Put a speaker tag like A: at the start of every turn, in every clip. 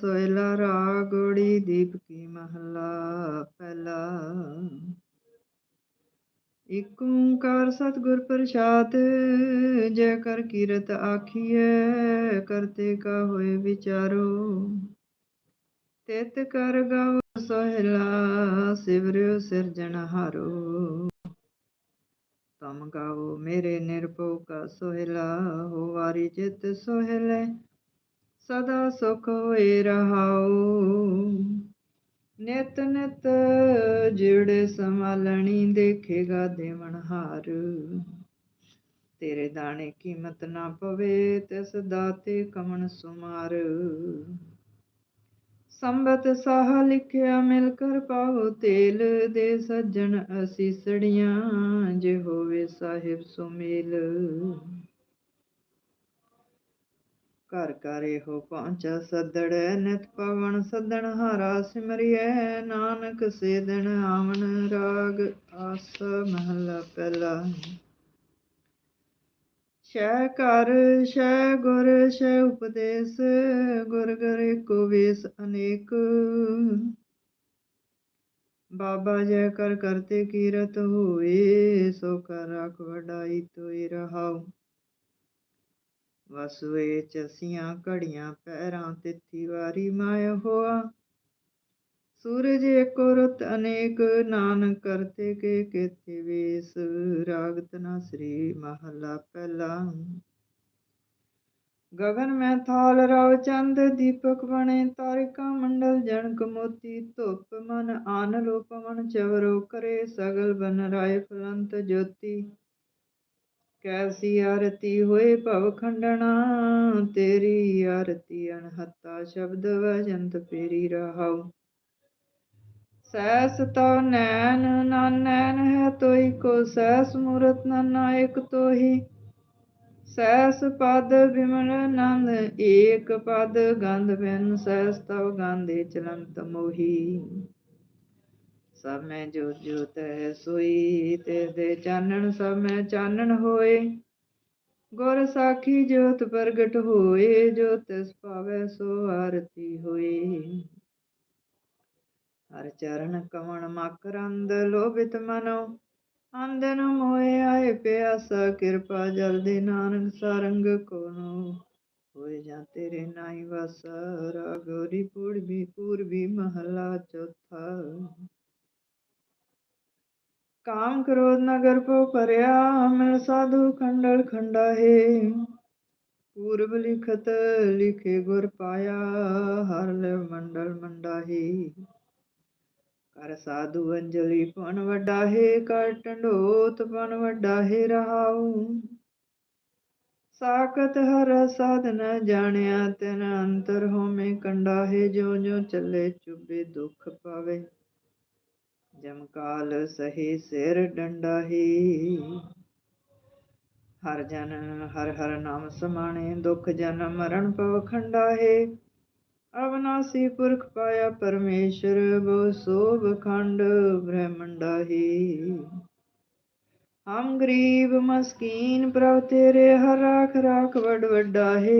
A: ਸੋਇਲਾ ਰਾਗੋੜੀ ਦੀਪ ਕੀ ਮਹਲਾ ਪਹਿਲਾ। ਇਕ ਓੰਕਾਰ ਸਤਿਗੁਰ ਪ੍ਰਸਾਦ ਜੈ ਕਰ ਕੀਰਤ ਆਖੀਐ, ਕਰਤੇ ਕਾ ਹੋਏ ਵਿਚਾਰੋ। ਤਿਤ ਕਰ ਗਾਵ ਸੋਹਿਲਾ, ਸਿਵਰਿਓ ਸਿਰਜਣਹਾਰੋ ਤਮ ਗਾਵੋ ਮੇਰੇ ਨਿਰਭਉ ਕਾ ਸੋਹਿਲਾ, ਹੋ ਵਾਰੀ ਜਿਤ ਸੋਹਿਲੇ ਸਦਾ ਸੁਖ ਹੋਏ ਰਹਾਉ। ਨਿਤ ਨਿਤ ਜਿਹੜੇ ਸੰਭਾਲਣੀ ਦੇਖੇਗਾ ਦੇਵਨ ਤੇਰੇ ਦਾਣੇ ਕੀਮਤ ਨਾ ਪਵੇ, ਤਿਸ ਦਾਤੇ ਕਮਣ ਸੁਮਾਰ। ਸੰਬਤ ਸਾਹ ਲਿਖਿਆ ਮਿਲ ਕਰ ਪਾਉ ਤੇਲ, ਦੇ ਸੱਜਣ ਅਸੀਸੜੀਆਂ ਜੇ ਹੋਵੇ ਸਾਹਿਬ ਸੁਮੇਲ। ਘਰ ਘਰ ਇਹੋ ਪਹੁੰਚਾ ਸੱਦੜੈ ਨਿਤ ਪਵਨ ਸੱਦਣ ਹਾਰਾ ਸਿਮਰਿਐ, ਨਾਨਕ ਸੇ ਦਿਨ ਆਵਣ ਰਾਗ ਆਸ ਮਹਲਾ ਪਹਿਲਾ। ਸ਼ੈ ਕਰ ਸ਼ੈ ਗੁਰ, ਸ਼ੈ ਉਪਦੇਸ, ਗੁਰ ਗਰੇ ਕੋ ਵੇਸ ਅਨੇਕ। ਬਾਬਾ ਜੈ ਕਰ ਕਰਤੇ ਕੀਰਤ ਹੋਏ, ਸੋ ਕਰ ਰਖ ਵਡਾਈ ਤੋਈ ਰਹਾਉ। ਵਸਵੇ ਚਸੀਆਂ ਘੜੀਆਂ ਪੈਰਾਂ ਤਿੱਥੀ ਵਾਰੀ ਮਾਇ ਹੋਆ। ਸੂਰਜ ਏਕੋ ਰਤ ਅਨੇਕ ਨਾਨਕ ਕਰਤੇ ਕੇ ਕੇਤੇ ਵੇਸ ਰਾਗ ਤਨਾ ਸ੍ਰੀ ਮਹਲਾ ਪਹਿਲਾ। ਗगन ਮੈਂ ਥਾਲ ਰਵ ਚੰਦ, ਦੀਪਕ ਬਣੇ ਤਾਰਿਕਾ ਮੰਡਲ, ਜਣਕ ਮੋਤੀ ਧੁੱਪ ਮਨ ਆਨ ਲੋਪਵਨ, ਚਵਰੋ ਕਰੇ ਸਗਲ ਬਨ ਰਾਏ ਫਲੰਤ ਜੋਤੀ। ਕੈਸੀ ਆਰਤੀ ਹੋਏ ਭਵ ਖੰਡਣਾ, ਤੇਰੀ ਆਰਤੀ ਅਨਹਤਾ ਸ਼ਬਦ ਵਜੰਤ ਪੇਰੀ ਰਹਾਉ। ਸੈਸ ਤਉ ਨੈਣ ਨਾਨੈਣ ਹੈ ਤੋਈ ਕੋ ਸੈਸ ਮੂਰਤ ਨਾਇਕ ਤੋਹੀ। ਸੈਸ ਪਦ ਬਿਮਲ ਨੰਦ, ਏਕ ਪਦ ਗੰਧ ਬਿਨ ਸੈਸ ਤਉ ਗਾਂਧੇ ਚਲੰਤ ਮੋਹੀ। ਸਭ ਮੈਂ ਜੋ ਜੋਤ ਹੈ ਸੋਈ, ਤੇ ਦੇ ਚਾਨਣ ਸਭ ਮੈਂ ਚਾਨਣ ਹੋਏ। ਗੁਰ ਸਾਖੀ ਜੋਤ ਪ੍ਰਗਟ ਹੋਏ ਜੋ ਤਿਸ ਪਾਵੇ ਸੋ ਆਰਤੀ ਹੋਏ ਹਰ ਚਰਨ ਕਵਣ ਮਕਰੰਦ ਲੋਭਿਤ ਮਨੋ ਅੰਦਨ ਮੋਏ ਆਏ ਪਿਆਸਾ, ਕਿਰਪਾ ਜਲ ਦੇ ਨਾਨਕ ਸਾਰੰਗ ਕੋਨੋ। ਹੋਏ ਜਾਂ ਤੇਰੇ ਨਾਈ ਵਸ ਰਾਗੋਰੀ ਪੂਰਬੀ ਪੂਰਬੀ ਮਹਲਾ ਚੌਥਾ। ਕਾਮ ਕ੍ਰੋਧ ਨਗਰ ਪੋ ਭਰਿਆ ਮਿਲ ਸਾਧੂ ਖੰਡਲ ਖੰਡਾ ਹੈ ਪੂਰਬ ਲਿਖਤ ਲਿਖੇ ਗੁਰ ਪਾਇਆ, ਹਰ ਲੈ ਮੰਡਲ ਮੰਡਾ ਕਰ ਸਾਧੂ ਅੰਜਲੀ ਪਣ ਵੱਡਾ ਹੈ ਕਰ ਟੰਡੋਤ ਪਨ ਵੱਡਾ ਹੈ ਰਹਾਉ। ਸਾਖਤ ਹਰ ਸਾਧਨ ਜਾਣਿਆ, ਤਨ ਅੰਤਰ ਹੋਮੇ ਕੰਡਾ ਹੈ ਜੋ ਜੋ ਚੱਲੇ ਚੁਬੇ ਦੁਖ ਪਾਵੇ। ਜਮਕਾਲ ਸਹੀ ਸਿਰ ਡੰਡਾ ਹਰ ਜਨ ਹਰ ਹਰ ਨਾਮ ਸਮਾਣੇ, ਦੁਖ ਜਨ ਮਰਨ ਪਵ ਖੰਡਾ ਅਵਨਾਸੀ ਪੁਰਖ ਪਾਇਆ ਪਰਮੇਸ਼ਰ, ਬੋ ਸੋਭ ਖੰਡ ਬ੍ਰਹਮੰਡਾ ਹਮ ਗਰੀਬ ਮਸਕੀਨ, ਪ੍ਰਭ ਤੇਰੇ ਹਰ ਰਾਖ ਰਾਖ ਵਡ ਵੱਡਾ ਹੈ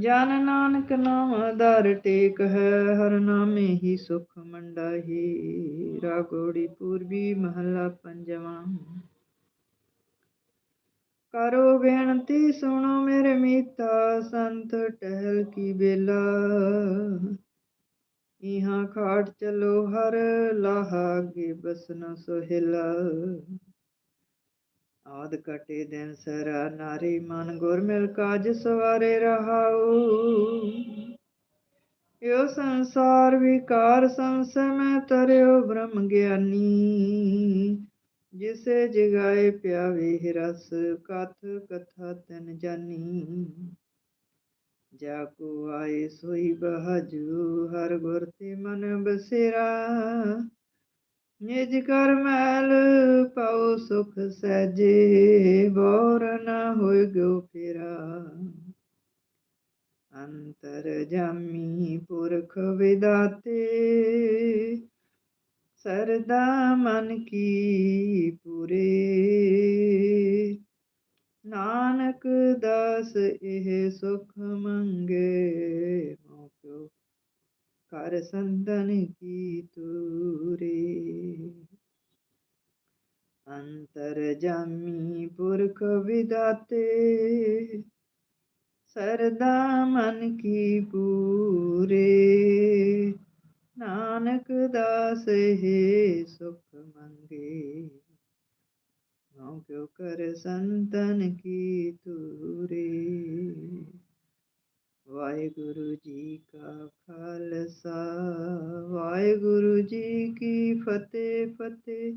A: ਜਨ ਨਾਨਕ ਨਾਮ ਆਧਾਰ ਟੇਕ ਹੈ, ਹਰ ਨਾਮੇ ਹੀ ਸੁਖ ਮੰਡਾਹੀ। ਰਾਗੋੜੀ ਪੂਰਬੀ ਮਹਲਾ ਪੰਜਵਾਂ। ਕਰੋ ਬੇਨਤੀ ਸੁਣੋ ਮੇਰੇ ਮੀਤਾ, ਸੰਤ ਟਹਿਲ ਕੀ ਬੇਲਾ। ਇਹਾਂ ਖਾਟ ਚਲੋ ਹਰ, ਲਾਹਾ ਗੇ ਬਸਨ ਸੋਹਿਲਾ। ਆਦ ਕਟੇ ਦਿਨ ਸਰਾ ਨਾਰੀ ਮਨ ਗੁਰ ਮਿਲ ਕਾਜ ਸਵਾਰੇ ਰਹਾਉ। ਯੋ ਸੰਸਾਰ ਵਿਕਾਰ ਸੰਸੈ ਤਰਿਓ ਬ੍ਰਹਮ ਗਿਆਨੀ। ਜਿਸੇ ਜਗਾਏ ਪਿਆਵੇ ਰਸ, ਕਥ ਕਥਾ ਤਨ ਜਾਨੀ। ਜਾ ਕੋ ਆਏ ਸੋਈ ਬਹਜੂ, ਹਰ ਗੁਰ ਤੇ ਮਨ ਬਸੇਰਾ। ਨਿਜ ਕਰ ਮੈਲ ਸੁਖ ਸਜੇ ਬੋਰ ਨਾ ਹੋਇ ਗੋ ਫਿਰਾ। ਅੰਤਰ ਜਾਮੀ ਪੁਰਖ ਵਿਦਾਤੇ, ਸਰਦਾ ਮਨ ਕੀ ਪੂਰੇ। ਨਾਨਕ ਦਾਸ ਇਹ ਸੁਖ ਮੰਗੇ ਕਰ ਸੰਤਨ ਕੀ ਤੂਰੇ। ਅੰਤਰ ਜਾਮੀ ਪੁਰਖ ਵਿਦਾਤੇ, ਸਰਦਾ ਮਨ ਕੀ ਪੂਰੇ, ਨਾਨਕ ਦਾਸ ਹੈ ਸੁਖ ਮੰਗੇ। ਨਾਮ ਕਿਉ ਕਰ ਸੰਤਨ ਕੀ ਤੂਰੇ ਵਾਹਿਗੁਰੂ ਜੀ ਕਾ ਖਾਲਸਾ, ਵਾਹਿਗੁਰੂ ਜੀ ਕੀ ਫਤਿਹ ਫਤਿਹ।